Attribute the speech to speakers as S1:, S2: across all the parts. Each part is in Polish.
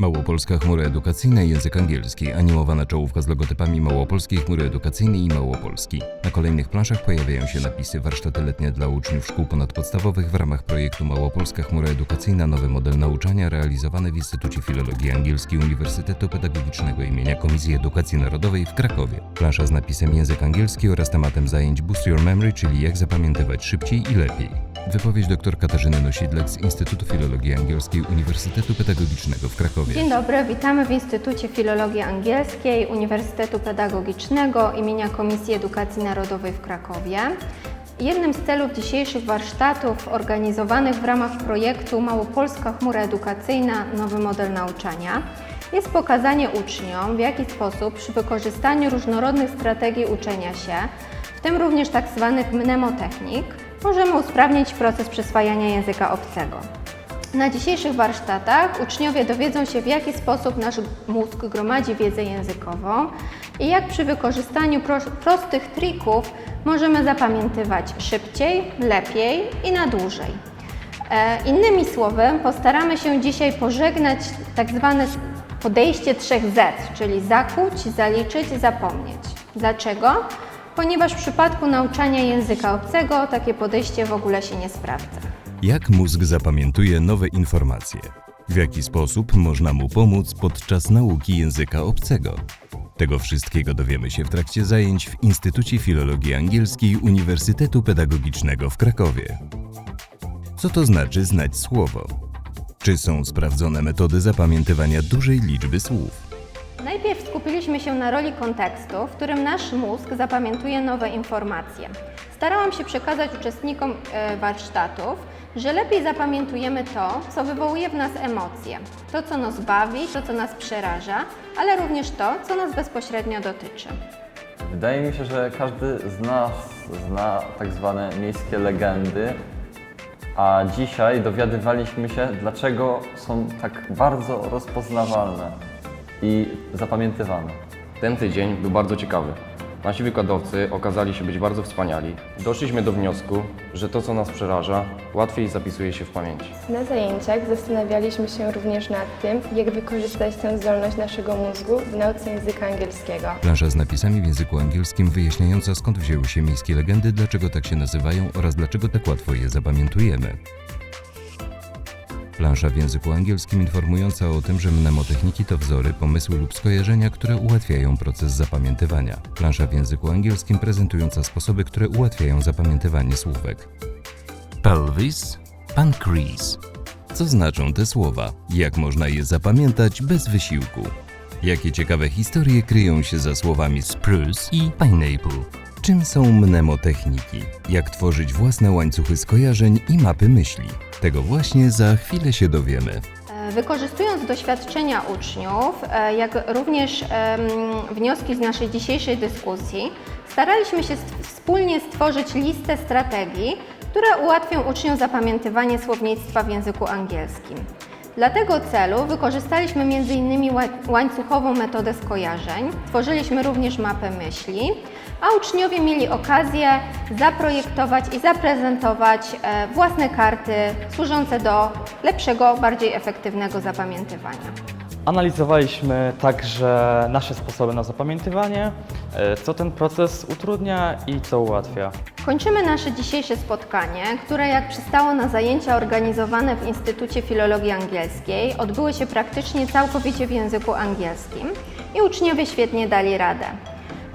S1: Małopolska chmura edukacyjna i język angielski, animowana czołówka z logotypami Małopolskiej Chmury Edukacyjnej i Małopolski. Na kolejnych planszach pojawiają się napisy warsztaty letnie dla uczniów szkół ponadpodstawowych w ramach projektu Małopolska Chmura Edukacyjna Nowy Model Nauczania realizowany w Instytucie Filologii Angielskiej Uniwersytetu Pedagogicznego imienia Komisji Edukacji Narodowej w Krakowie. Plansza z napisem język angielski oraz tematem zajęć Boost Your Memory, czyli jak zapamiętywać szybciej i lepiej. Wypowiedź dr Katarzyny Nosidlek z Instytutu Filologii Angielskiej Uniwersytetu Pedagogicznego w Krakowie.
S2: Dzień dobry, witamy w Instytucie Filologii Angielskiej Uniwersytetu Pedagogicznego imienia Komisji Edukacji Narodowej w Krakowie. Jednym z celów dzisiejszych warsztatów organizowanych w ramach projektu Małopolska Chmura Edukacyjna Nowy Model Nauczania jest pokazanie uczniom, w jaki sposób przy wykorzystaniu różnorodnych strategii uczenia się, w tym również tak zwanych mnemotechnik, możemy usprawnić proces przyswajania języka obcego. Na dzisiejszych warsztatach uczniowie dowiedzą się, w jaki sposób nasz mózg gromadzi wiedzę językową i jak przy wykorzystaniu pro, prostych trików możemy zapamiętywać szybciej, lepiej i na dłużej. E, innymi słowy, postaramy się dzisiaj pożegnać tak zwane podejście trzech Z, czyli zakuć, zaliczyć, zapomnieć. Dlaczego? Ponieważ w przypadku nauczania języka obcego takie podejście w ogóle się nie sprawdza.
S1: Jak mózg zapamiętuje nowe informacje? W jaki sposób można mu pomóc podczas nauki języka obcego? Tego wszystkiego dowiemy się w trakcie zajęć w Instytucie Filologii Angielskiej Uniwersytetu Pedagogicznego w Krakowie. Co to znaczy znać słowo? Czy są sprawdzone metody zapamiętywania dużej liczby słów?
S2: Najpierw skupiliśmy się na roli kontekstu, w którym nasz mózg zapamiętuje nowe informacje. Starałam się przekazać uczestnikom e, warsztatów, że lepiej zapamiętujemy to, co wywołuje w nas emocje, to, co nas bawi, to, co nas przeraża, ale również to, co nas bezpośrednio dotyczy.
S3: Wydaje mi się, że każdy z nas zna tak zwane miejskie legendy, a dzisiaj dowiadywaliśmy się, dlaczego są tak bardzo rozpoznawalne i zapamiętywane.
S4: Ten tydzień był bardzo ciekawy. Nasi wykładowcy okazali się być bardzo wspaniali. Doszliśmy do wniosku, że to, co nas przeraża, łatwiej zapisuje się w pamięci.
S5: Na zajęciach zastanawialiśmy się również nad tym, jak wykorzystać tę zdolność naszego mózgu w nauce języka angielskiego.
S1: Plansza z napisami w języku angielskim wyjaśniająca skąd wzięły się miejskie legendy, dlaczego tak się nazywają oraz dlaczego tak łatwo je zapamiętujemy. Plansza w języku angielskim informująca o tym, że mnemotechniki to wzory, pomysły lub skojarzenia, które ułatwiają proces zapamiętywania. Plansza w języku angielskim prezentująca sposoby, które ułatwiają zapamiętywanie słówek. Pelvis, pancreas. Co znaczą te słowa? Jak można je zapamiętać bez wysiłku? Jakie ciekawe historie kryją się za słowami spruce i pineapple? Czym są mnemotechniki? Jak tworzyć własne łańcuchy skojarzeń i mapy myśli? Tego właśnie za chwilę się dowiemy.
S2: E, Wykorzystując doświadczenia uczniów, e, jak również wnioski z naszej dzisiejszej dyskusji, staraliśmy się wspólnie stworzyć listę strategii, które ułatwią uczniom zapamiętywanie słownictwa w języku angielskim. Dla tego celu wykorzystaliśmy m.in. ła- łańcuchową metodę skojarzeń, tworzyliśmy również mapę myśli, a uczniowie mieli okazję zaprojektować i zaprezentować e, własne karty służące do lepszego, bardziej efektywnego zapamiętywania.
S6: Analizowaliśmy także nasze sposoby na zapamiętywanie, e, co ten proces utrudnia i co ułatwia.
S2: Kończymy nasze dzisiejsze spotkanie, które jak przystało na zajęcia organizowane w Instytucie Filologii Angielskiej odbyły się praktycznie całkowicie w języku angielskim i uczniowie świetnie dali radę.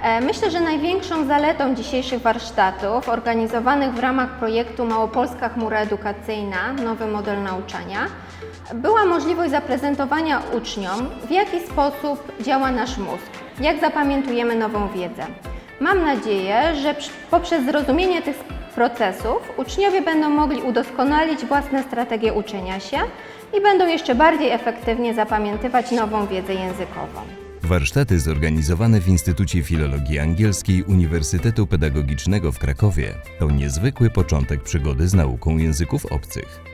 S2: E, Myślę, że największą zaletą dzisiejszych warsztatów organizowanych w ramach projektu Małopolska Chmura Edukacyjna Nowy Model Nauczania była możliwość zaprezentowania uczniom, w jaki sposób działa nasz mózg, jak zapamiętujemy nową wiedzę. Mam nadzieję, że poprzez zrozumienie tych procesów uczniowie będą mogli udoskonalić własne strategie uczenia się i będą jeszcze bardziej efektywnie zapamiętywać nową wiedzę językową.
S1: Warsztaty zorganizowane w Instytucie Filologii Angielskiej Uniwersytetu Pedagogicznego w Krakowie to niezwykły początek przygody z nauką języków obcych.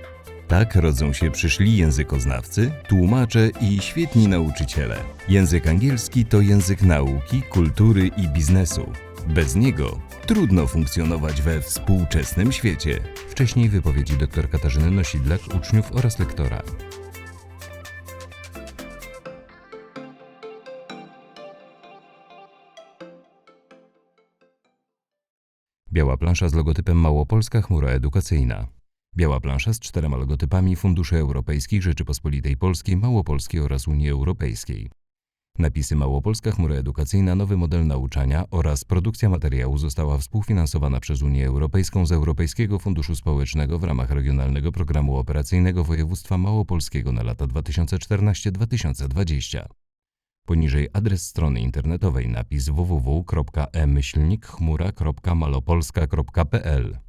S1: Tak rodzą się przyszli językoznawcy, tłumacze i świetni nauczyciele. Język angielski to język nauki, kultury i biznesu. Bez niego trudno funkcjonować we współczesnym świecie. Wcześniej wypowiedzi dr Katarzyny Nosidlak, uczniów oraz lektora. Biała plansza z logotypem Małopolska Chmura Edukacyjna. Biała plansza z czterema logotypami Funduszy Europejskich Rzeczypospolitej Polskiej, Małopolskiej oraz Unii Europejskiej. Napisy Małopolska Chmura Edukacyjna, nowy model nauczania oraz produkcja materiału została współfinansowana przez Unię Europejską z Europejskiego Funduszu Społecznego w ramach Regionalnego Programu Operacyjnego Województwa Małopolskiego na lata 2014-2020. Poniżej adres strony internetowej napis www.e-chmura.malopolska.pl